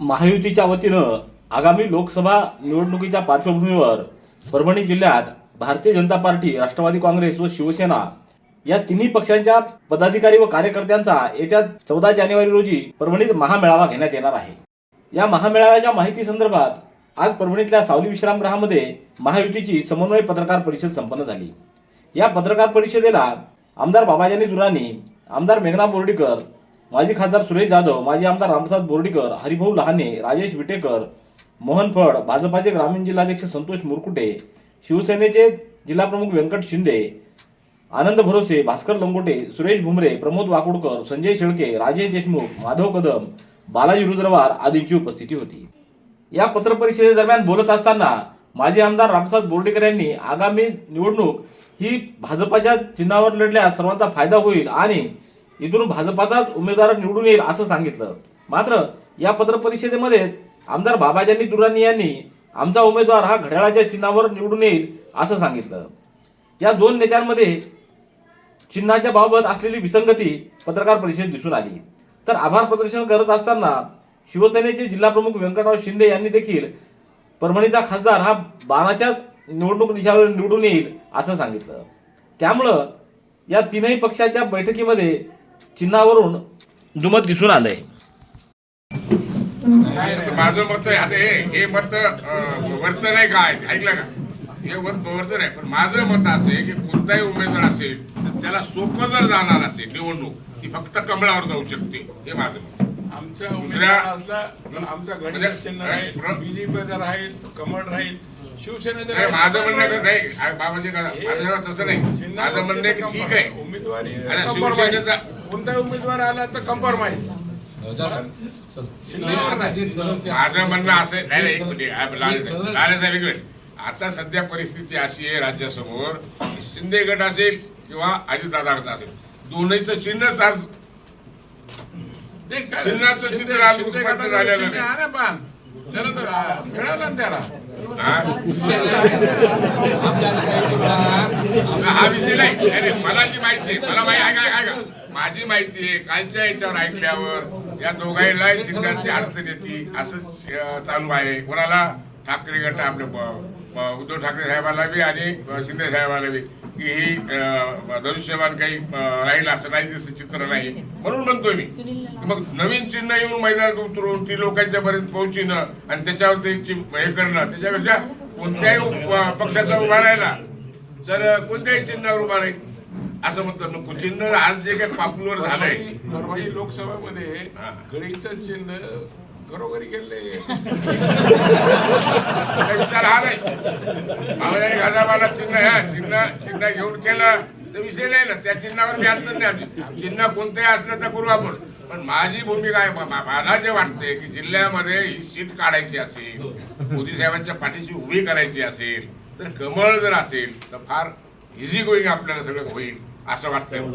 महायुतीच्या वतीनं आगामी लोकसभा निवडणुकीच्या पार्श्वभूमीवर परभणी जिल्ह्यात भारतीय जनता पार्टी राष्ट्रवादी काँग्रेस व शिवसेना या तिन्ही पक्षांच्या पदाधिकारी व कार्यकर्त्यांचा येत्या चौदा जानेवारी रोजी परभणीत महामेळावा घेण्यात येणार आहे. या महामेळाव्याच्या माहिती संदर्भात आज परभणीतल्या सावली विश्रामगृहामध्ये महायुतीची समन्वय पत्रकार परिषद संपन्न झाली. या पत्रकार परिषदेला आमदार बाबाजानी दुराणी आमदार मेघना बोर्डीकर माजी खासदार सुरेश जाधव माजी आमदार रामप्रसाद बोर्डीकर हरिभाऊ लहाने राजेश विटेकर मोहन फड भाजपाचे ग्रामीण जिल्हाध्यक्ष संतोष मुरकुटे शिवसेनेचे जिल्हाप्रमुख व्यंकट शिंदे आनंद भरोसे भास्कर लंगोटे सुरेश भुमरे प्रमोद वाकुडकर संजय शेळके राजेश देशमुख माधव कदम बालाजी रुद्रवार आदींची उपस्थिती होती. या पत्रपरिषदेदरम्यान बोलत असताना माजी आमदार रामप्रसाद बोर्डीकर यांनी आगामी निवडणूक ही भाजपाच्या चिन्हावर लढल्यास सर्वांचा फायदा होईल आणि इथून भाजपाचाच उमेदवार निवडून येईल असं सांगितलं. मात्र या पत्रपरिषदेमध्येच आमदार बाबाजानी दुरानी यांनी आमचा उमेदवार हा घड्याळाच्या चिन्हावर निवडून येईल असं सांगितलं. या दोन नेत्यांमध्ये चिन्हाच्या बाबत असलेली विसंगती पत्रकार परिषदेत दिसून आली. तर आभार प्रदर्शन करत असताना शिवसेनेचे जिल्हाप्रमुख व्यंकटराव शिंदे यांनी देखील परभणीचा खासदार हा बाणाच्याच निवडणूक निशावर निवडून येईल असं सांगितलं. त्यामुळं या तीनही पक्षाच्या बैठकीमध्ये चिन्हावरून दुमत दिसून आलंय. नाही, माझं मत आहे आता हे मत वरचं नाही काय ऐकलं का? हे मत वरचं नाही. पण माझं मत असं आहे की कोणताही उमेदवार असेल तर त्याला सोपं जर जाणार असेल निवडणूक ती फक्त कमळावर जाऊ शकते. हे माझं मत. आमच्या दुसऱ्या- उमेदवार असला तर आमचा गणेश म्हणजे- चिन्ह राहील प्र- बीजेपीचा राहील कमळ राहील शिवसेनेचं नाही, राहील. माझं म्हणणं नाही. बाबाजी माझं तसं नाही. माझं म्हणणं की ठीक आहे. उमेदवारी. शिवसेनेचा- कोणताही उमेदवार आला तर कॉम्प्रोमाइज नाही. माझं म्हणणं असं नाही एक मिनिट. एक मिनिट. आता सध्या परिस्थिती अशी आहे राज्यासमोर की शिंदे गट असेल किंवा अजितदादा गट असेल दोन्हीचं चिन्हच आज चिन्हाचं झालेलं चिन्ह नाही. पण. त्याला तर आ, मिळालं ना त्याला. हा? हा विषय नाही. मला जी माहिती आहे मला माहिती आहे. काय काय माझी माहिती आहे कालच्या याच्यावर ऐकल्यावर या दोघांना चिन्हाची अडचण येते असं चालू आहे. कोणाला? ठाकरे गट आपले उद्धव ठाकरे साहेबांना बी आणि शिंदे साहेबांना बी. की ही अं, काही राहील असं नाही दिसत चित्र नाही. म्हणून म्हणतोय मी. मग नवीन चिन्ह येऊन मैदानात उतरून ती लोकांच्या पर्यंत पोहोचणं आणि त्याच्यावर त्यांची हे करणं त्याच्यापेक्षा कोणत्याही पक्षाचा उभा राहिला तर कोणत्याही चिन्हावर उभा राहील. असं म्हणतो नको चिन्ह आज जे काही पॉप्युलर झालंय. परभणी लोकसभेमध्ये. गडीचं चिन्ह घरोघरी गेले विचार हा नाही. खासाबाला चिन्ह ह्या चिन्ह चिन्ह घेऊन केलं तर विषय नाही ना. त्या चिन्हावर मी अडचण नाही आली. चिन्ह कोणतंही असलं तर करू आपण. पण माझी भूमिका आहे मला जे वाटते की जिल्ह्यामध्ये ही सीट काढायची असेल मोदी साहेबांच्या पाठीशी उभी करायची असेल तर कमळ जर असेल तर फार इझी गोईंग आपल्याला सगळं होईल. असं वाटतं